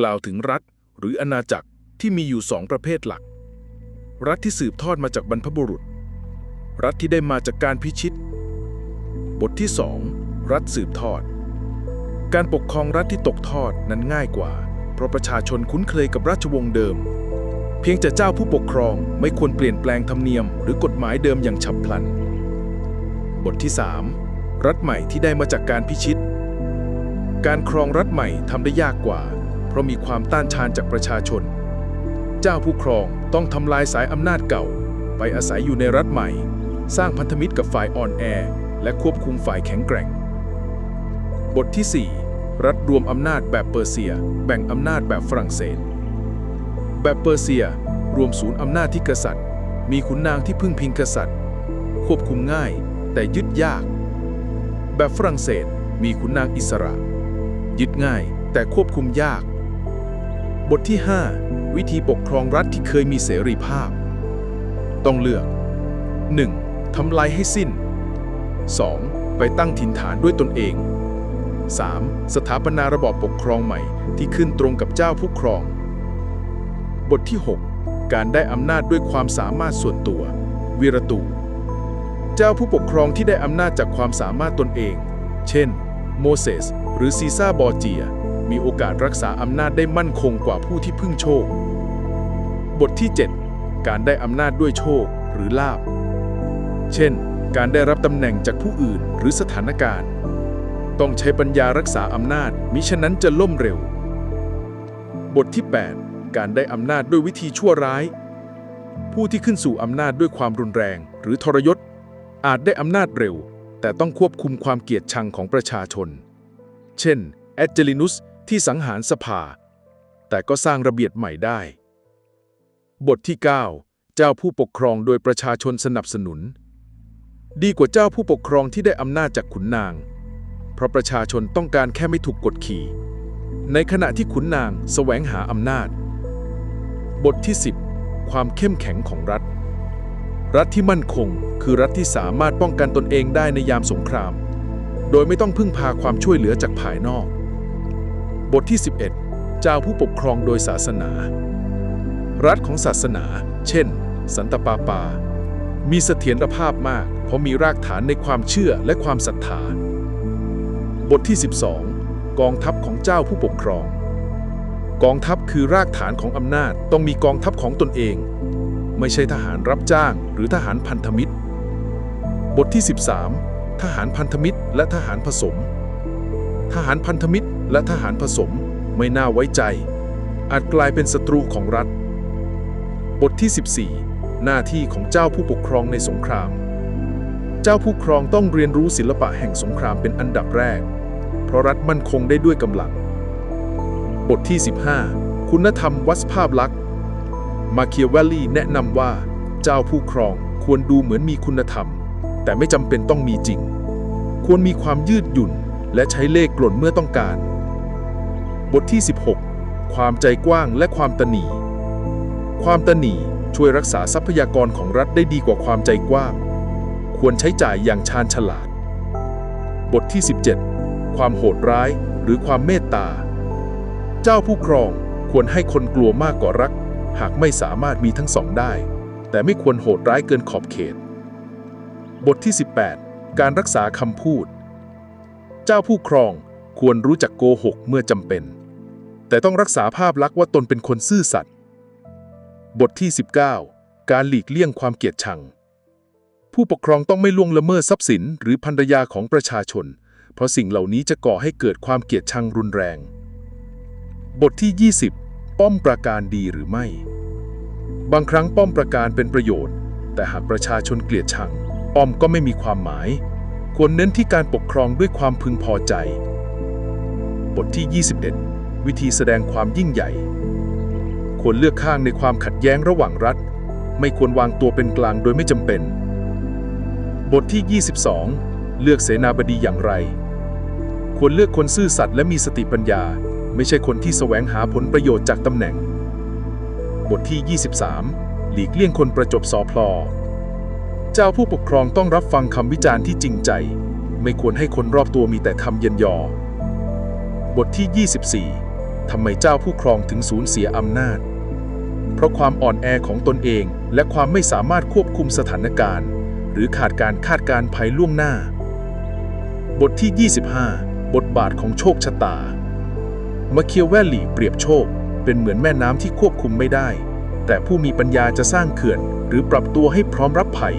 กล่าวถึงรัฐหรืออาณาจักรที่มีอยู่สองประเภทหลัก รัฐที่สืบทอดมาจากบรรพบุรุษ รัฐที่ได้มาจากการพิชิต บทที่สองรัฐสืบทอด การปกครองรัฐที่ตกทอดนั้นง่ายกว่า เพราะประชาชนคุ้นเคยกับราชวงศ์เดิม เพียงแต่เจ้าผู้ปกครองไม่ควรเปลี่ยนแปลงธรรมเนียม หรือกฎหมายเดิมอย่างฉับพลัน บทที่ 3 รัฐใหม่ที่ได้มาจากการพิชิต การครองรัฐใหม่ทำได้ยากกว่า เพราะมีความต้านทานจากประชาชน เจ้าผู้ครองต้องทำลายสายอำนาจเก่า ไปอาศัยอยู่ในรัฐใหม่ สร้างพันธมิตรกับฝ่ายอ่อนแอ และควบคุมฝ่ายแข็งแกร่ง บทที่ 4 รัฐรวมอำนาจแบบเปอร์เซีย แบ่งอำนาจแบบฝรั่งเศส แบบเปอร์เซียรวมศูนย์อำนาจที่กษัตริย์ มีขุนนางที่พึ่งพิงกษัตริย์ ควบคุมง่าย แต่ยึดยาก แบบฝรั่งเศสมีขุนนางอิสระ ยึดง่ายแต่ควบคุมยาก บทที่ 5 วิธีปกครองรัฐที่เคยมีเสรีภาพ ต้องเลือก 1. ทำลายให้สิ้น 2. ไปตั้งถิ่นฐานด้วยตนเอง 3. สถาปนาระบอบปกครองใหม่ที่ขึ้นตรงกับเจ้าผู้ครอง บทที่ 6 การได้อำนาจด้วยความสามารถส่วนตัว วิรตู เจ้าผู้ปกครองที่ได้อำนาจจากความสามารถตนเอง เช่น โมเสสหรือซีซ่าบอร์เจีย มีโอกาสรักษาอำนาจได้มั่นคงกว่าผู้ที่พึ่งโชค บทที่ 7 การได้อำนาจด้วยโชคหรือลาบ เช่น การได้รับตำแหน่งจากผู้อื่นหรือสถานการณ์ ต้องใช้ปัญญารักษาอำนาจมิฉะนั้นจะล่มเร็ว บทที่ 8 การได้อำนาจด้วยวิธีชั่วร้าย ผู้ที่ขึ้นสู่อำนาจด้วยความรุนแรงหรือทรยศ อาจได้อำนาจเร็ว แต่ต้องควบคุมความเกลียดชังของประชาชน เช่นแอดเจลินุส ที่สังหารสภา แต่ก็สร้างระเบียบใหม่ได้ บทที่ 9 เจ้าผู้ปกครองโดยประชาชนสนับสนุน ดีกว่าเจ้าผู้ปกครองที่ได้อำนาจจากขุนนาง เพราะประชาชนต้องการแค่ไม่ถูกกดขี่ ในขณะที่ขุนนางแสวงหาอำนาจ บทที่ 10 ความเข้มแข็งของรัฐ รัฐที่มั่นคงคือรัฐที่สามารถป้องกันตนเองได้ในยามสงคราม โดยไม่ต้องพึ่งพาความช่วยเหลือจากภายนอก บทที่ 11 เจ้าผู้ปกครองโดยศาสนา รัฐของศาสนา เช่น สันตปาปา มีเสถียรภาพมาก เพราะมีรากฐานในความเชื่อและความศรัทธา บทที่ 12 กองทัพของเจ้าผู้ปกครอง กองทัพคือรากฐานของอำนาจต้องมีกองทัพของตนเอง ไม่ใช่ทหารรับจ้างหรือทหารพันธมิตร บทที่ 13 ทหารพันธมิตรและทหารผสม ทหารพันธมิตร และทหารผสมไม่น่าไว้ใจ อาจกลายเป็นศัตรูของรัฐ บทที่ 14 หน้าที่ของเจ้าผู้ปกครองในสงคราม เจ้าผู้ครองต้องเรียนรู้ศิลปะแห่งสงครามเป็นอันดับแรก เพราะรัฐมั่นคงได้ด้วยกำลัง บทที่ 15 คุณธรรมวัดภาพลักษณ์ มาเคียเวลลี่แนะนำว่า เจ้าผู้ครองควรดูเหมือนมีคุณธรรม แต่ไม่จำเป็นต้องมีจริง ควรมีความยืดหยุ่นและใช้เล่ห์กลนเมื่อต้องการ บทที่ 16 ความใจกว้างและความตนี ความตนีช่วยรักษาทรัพยากรของรัฐได้ดีกว่าความใจกว้าง ควรใช้จ่ายอย่างชาญฉลาด บทที่ 17 ความโหดร้ายหรือความเมตตา เจ้าผู้ครองควรให้คนกลัวมากกว่ารัก หากไม่สามารถมีทั้งสองได้ แต่ไม่ควรโหดร้ายเกินขอบเขต บทที่ 18 การรักษาคำพูด เจ้าผู้ครองควรรู้จักโกหกเมื่อจำเป็น แต่ต้องรักษาภาพลักษณ์ว่าตนเป็นคนซื่อสัตย์บทที่ 19 การหลีกเลี่ยงความเกลียดชัง ผู้ปกครองต้องไม่ล่วงละเมิดทรัพย์สิน หรือภรรยาของประชาชน เพราะสิ่งเหล่านี้จะก่อให้เกิดความเกลียดชังรุนแรง บทที่ 20 ป้อมปราการดีหรือไม่ บางครั้งป้อมปราการเป็นประโยชน์ แต่หากประชาชนเกลียดชัง ป้อมก็ไม่มีความหมาย ควรเน้นที่การปกครองด้วยความพึงพอใจ บทที่ 21 วิธีแสดงความยิ่งใหญ่ ควรเลือกข้างในความขัดแย้งระหว่างรัฐ ไม่ควรวางตัวเป็นกลางโดยไม่จำเป็น บทที่ 22 เลือกเสนาบดีอย่างไร ควรเลือกคนซื่อสัตย์และมีสติปัญญา ไม่ใช่คนที่แสวงหาผลประโยชน์จากตำแหน่ง บทที่ 23 หลีกเลี่ยงคนประจบสอพลอเจ้าผู้ปกครองต้องรับฟังคำวิจารณ์ที่จริงใจ ไม่ควรให้คนรอบตัวมีแต่คำเย็นยอ บทที่ 24 ทำไมเจ้าผู้ครองถึงสูญเสียอำนาจ เพราะความอ่อนแอของตนเองและความไม่สามารถควบคุมสถานการณ์ หรือขาดการคาดการณ์ภัยล่วงหน้า บทที่ 25 บทบาทของโชคชะตามาเคียวแวลลีเปรียบโชค เป็นเหมือนแม่น้ำที่ควบคุมไม่ได้ แต่ผู้มีปัญญาจะสร้างเขื่อน หรือปรับตัวให้พร้อมรับภัย